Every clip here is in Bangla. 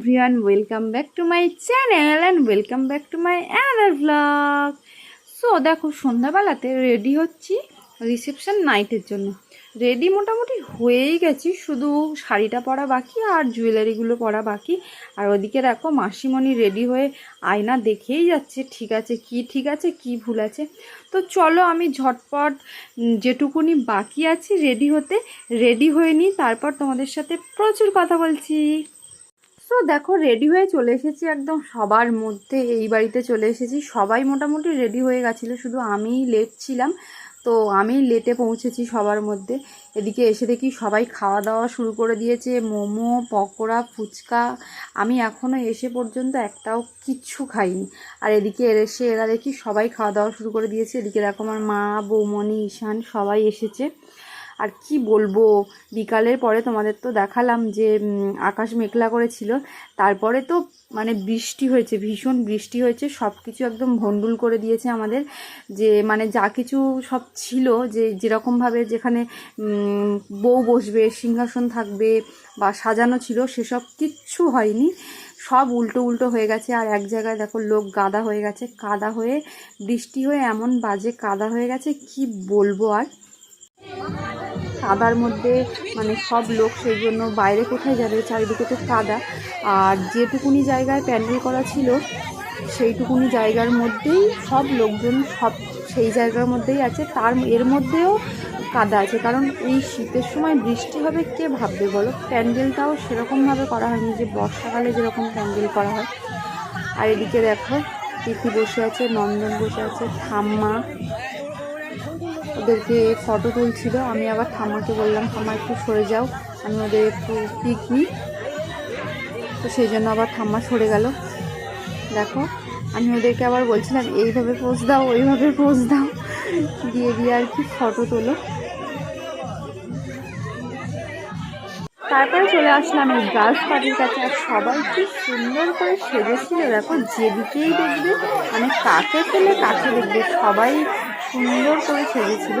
Everyone welcome back to my channel and welcome back to my another blog so দেখো, সন্ধ্যাবেলাতে রেডি হচ্ছি রিসেপশন নাইটের জন্য। রেডি মোটামুটি হয়েই গেছি, শুধু শাড়িটা পরা বাকি আর জুয়েলারিগুলো পরা বাকি। আর ওদিকে দেখো, মাসিমণি রেডি হয়ে আয়না দেখেই যাচ্ছে, ঠিক আছে, কি ঠিক আছে, কি ভুল আছে। তো চলো, আমি ঝটপট যেটুকুনি বাকি আছি রেডি হতে রেডি হয়ে নিই, তারপর তোমাদের সাথে প্রচুর কথা বলছি। তো দেখো রেডি হয়ে চলে এসেছি একদম সবার মধ্যে। এই বাড়িতে চলে এসেছি। সবাই মোটামুটি রেডি হয়ে গেছিল, শুধু আমিই লেট ছিলাম। তো আমি লেটে পৌঁছেছি সবার মধ্যে। এদিকে এসে দেখি সবাই খাওয়া দাওয়া শুরু করে দিয়েছে। মোমো, পকোড়া, ফুচকা। আমি এখনও এসে পর্যন্ত একটাও কিচ্ছু খাইনি। আর এদিকে এসে এরা দেখি সবাই খাওয়া দাওয়া শুরু করে দিয়েছে। এদিকে দেখো আমার মা, বৌমণি, ঈশান সবাই এসেছে। আর কি বলব? বিকালের পরে তোমাদের তো দেখালাম যে আকাশ মেঘলা করেছিল। তারপরে তো মানে বৃষ্টি হয়েছে, ভীষণ বৃষ্টি হয়েছে। সব কিছু একদম ভন্ডুল করে দিয়েছে আমাদের। যে মানে যা কিছু সব ছিল, যে যেরকমভাবে যেখানে বউ বসবে, সিংহাসন থাকবে বা সাজানো ছিল, সেসব কিচ্ছু হয়নি। সব উল্টো উল্টো হয়ে গেছে। আর এক জায়গায় দেখো লোক গাদা হয়ে গেছে। কাদা হয়ে, বৃষ্টি হয়ে এমন বাজে কাদা হয়ে গেছে, কি বলব আর? কাদার মধ্যে মানে সব লোক সেই জন্য বাইরে কোথায় যাবে, চারিদিকে তো কাদা আর যেটুকুনি জায়গায় প্যান্ডেল করা ছিল, সেইটুকুনি জায়গার মধ্যেই সব লোকজন সব সেই জায়গার মধ্যেই আছে। তার এর মধ্যেও কাদা আছে। কারণ এই শীতের সময় বৃষ্টি হবে কে ভাববে বলো? প্যান্ডেলটাও সেরকমভাবে করা হয়নি যে বর্ষাকালে যেরকম প্যান্ডেল করা হয়। আর এদিকে দেখো, তিথি বসে আছে, নন্দন বসে আছে, ঠাম্মা ওদেরকে ফটো তুলছিল। আমি আবার ঠাম্মাকে বললাম, ঠাম্মা, একটু সরে যাও। আমি ওদের একটু পিক নিই। তো সেই জন্য আবার ঠাম্মা সরে গেল। দেখো, আমি ওদেরকে আবার বলছিলাম, এইভাবে পোজ দাও, ওইভাবে পোজ দাও। দিয়ে দিয়ে আর কি ফটো তোলো। তারপরে চলে আসলাম এই গার্লস কাছে। আর সবাই কি সুন্দর করে সেজেছিল। দেখো, যেদিকেই দেখবে মানে কাকে পেলে কাকে দেখবে, সবাই সুন্দর করে সেজেছিল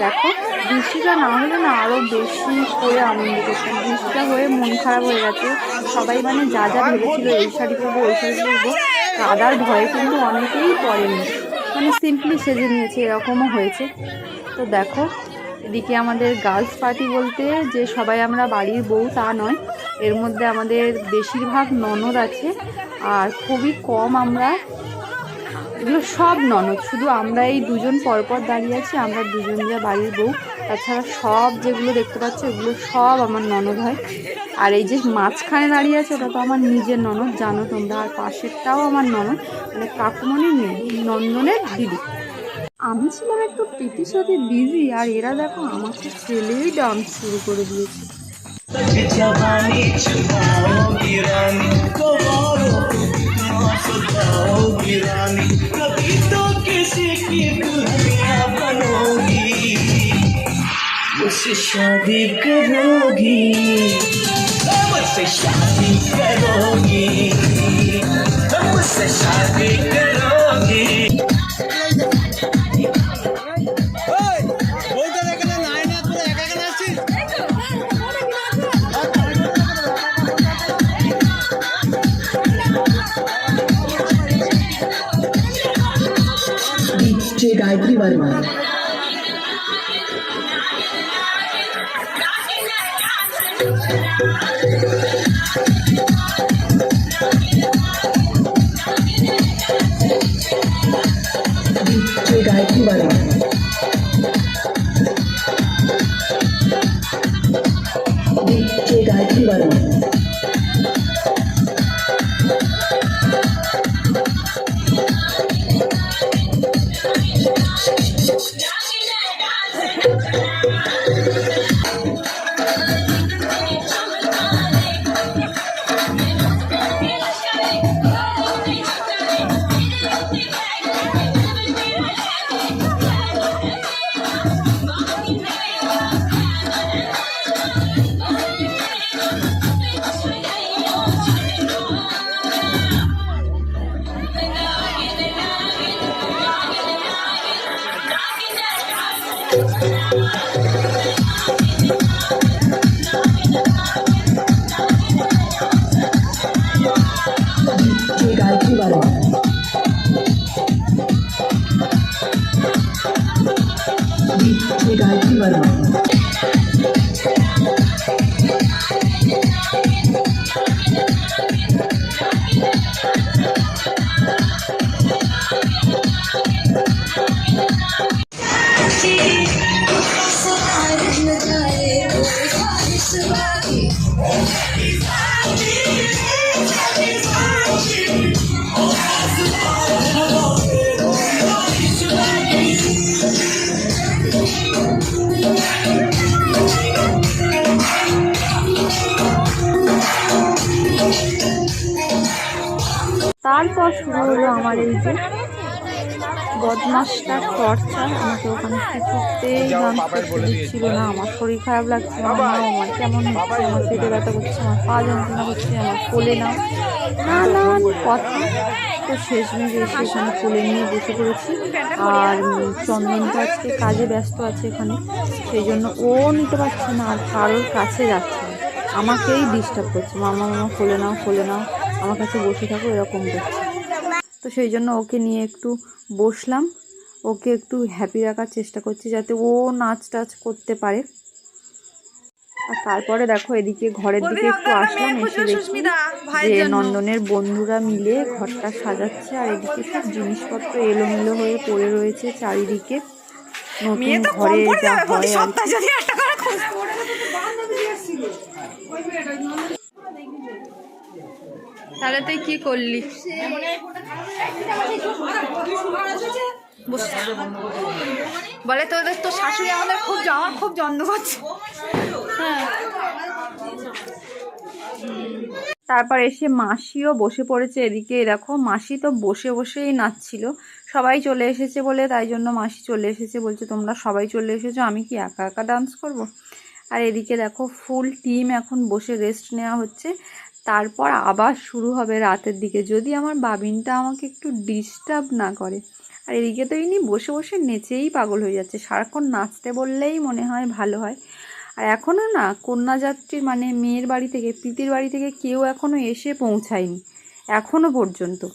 দেখো, বৃষ্টিটা না হলে না আরও বেশি করে আনন্দ করতাম বৃষ্টিটা হয়ে মন খারাপ হয়ে গেছে। সবাই মানে যা যা ভেবেছিল, এই শাড়ি পরবো, ওই শাড়ি পরবো, কাদার ভয়ে কিন্তু অনেকেই পরেনি। মানে সিম্পলি সেজে নিয়েছে, এরকমও হয়েছে। তো দেখো, এদিকে আমাদের গার্লস পার্টি বলতে যে সবাই আমরা বাড়ির বউ তা নয়, এর মধ্যে আমাদের বেশিরভাগ ননদ আছে। আর খুবই কম আমরা এগুলো সব ননদ, শুধু আমরা এই দুজন পরপর দাঁড়িয়ে আছি, আমরা দুজন যা বাড়ির বউ। তাছাড়া সব যেগুলো দেখতে পাচ্ছ, এগুলো সব আমার ননদ হয়। আর এই যে মাঝখানে দাঁড়িয়ে আছে, ওটা তো আমার নিজের ননদ, জানো তোমরা, আর পাশেরটাও আমার ননদ মানে কাকুমনি মেয়ে, নন্দনের দিদি। আমি ছিলাম একটু প্রীতির সাথে বিজি আর এরা দেখো আমাকে ছেলেই ডান্স শুরু করে দিয়েছে। রানী बनोगी मुझसे शादी करोगी। मुझसे शादी करोगी। मुझसे शादी करोगी। まいります。তারপর শুরু হলো আমার এই যে বদমাসটার টর্চার। আমাকে ওখানে কিছুতেই করতে দিচ্ছিল না। আমার শরীর খারাপ লাগছে, আমার আমার কেমন হচ্ছে? আমার পেটে ব্যথা করছে, আমার পা যন্ত্রণা করছে, আমার কোলে নাও নানান কথা। তো শেষ শেষমেশ এসে এখানে কোলে নিয়ে বসে পড়েছি। আর চন্দনটা আজকে কাজে ব্যস্ত আছে এখানে। সেই জন্য ও নিতে পারছে না আর কারোর কাছে যাচ্ছে না। আমাকেই ডিস্টার্ব করছে। মামা মামা, কোলে নাও কোলে নাও। আমার কাছে বসে থাকো এরকম করছে তো সেই জন্য ওকে নিয়ে একটু বসলাম। ওকে একটু হ্যাপি রাখার চেষ্টা করছি যাতে ও নাচ টাচ করতে পারে। আর তারপরে দেখো এদিকে ঘরের দিকে একটু আসলাম এসে দেখি যে নন্দনের বন্ধুরা মিলে ঘরটা সাজাচ্ছে আর এদিকে সব জিনিসপত্র এলোমেলো হয়ে পড়ে রয়েছে চারিদিকে। নতুন ঘরে যা হয় আর। তাহলে তুই কি করলি? বলে তোদের তো শাশুড়ি আমাদের খুব আমার খুব যন্ত্র করছে। হ্যাঁ। তারপর এসে মাসিও বসে পড়েছে এদিকে। দেখো, মাসি তো বসে বসেই নাচছিল। সবাই চলে এসেছে বলে, তাই জন্য মাসি চলে এসেছে বলছে, তোমরা সবাই চলে এসেছ, আমি কি একা একা ডান্স করব? আর এদিকে দেখো ফুল টিম এখন বসে রেস্ট নেওয়া হচ্ছে। তারপর আবার শুরু হবে রাতের দিকে। যদি আমার বাবিনটা আমাকে একটু ডিস্টার্ব না করে। আর এদিকে তো ইনি বসে বসে নেচেই পাগল হয়ে যাচ্ছে। সারাক্ষণ নাচতে বললেই মনে হয় ভালো হয়। আর এখনও না কন্যাযাত্রীর মানে মেয়ের বাড়ি থেকে, প্রীতির বাড়ি থেকে কেউ এখনও এসে পৌঁছায়নি। এখনও পর্যন্ত।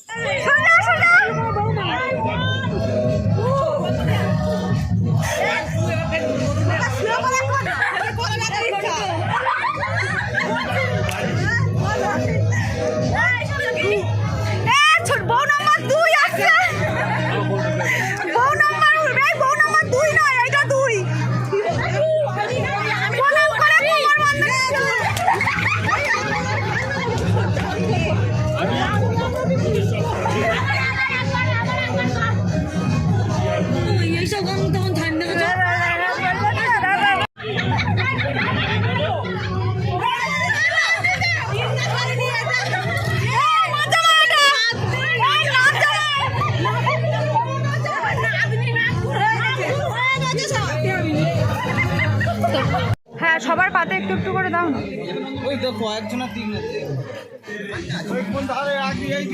ওই দেখো একজনের দিক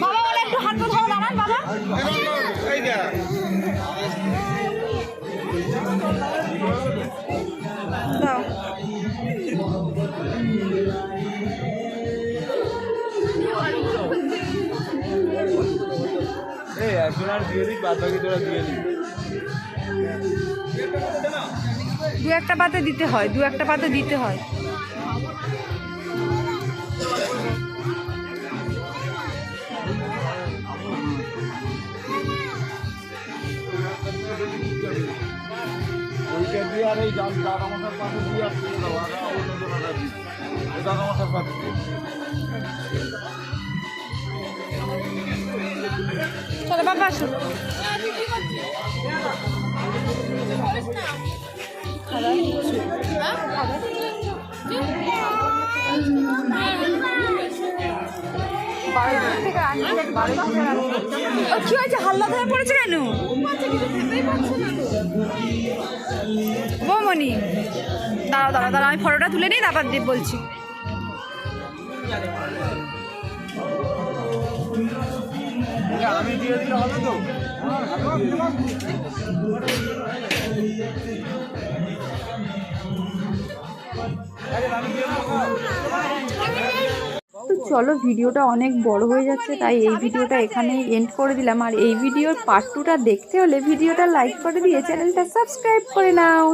বাবা বলে একটু হাত ধরো দাঁড়ান বাবা। দাও। এই একজন আর দিয়ে দিক বাদ বাকি তোরা দিয়ে দিক। দু একটা পাতে দিতে হয় দু একটা পাতে দিতে হয়। আর এই দাদা মশার পাশে দিয়ে আসছে দাদা মশার পাশে দিয়ে চলো বাবা কি হয়েছে হাল্লা ধরে পড়েছে কেন বৌমনি দাঁড়াও দাঁড়াও দাঁড়াও, আমি ফটোটা তুলে নিই, তারপর দিয়ে বলছি। আমি দিয়ে দিলে হবে তো চলো, ভিডিওটা অনেক বড় হয়ে যাচ্ছে, তাই এই ভিডিওটা এখানেই এন্ড করে দিলাম। আর এই ভিডিওর পার্ট টুটা দেখতে হলে ভিডিওটা লাইক করে দিয়ে চ্যানেলটা সাবস্ক্রাইব করে নাও।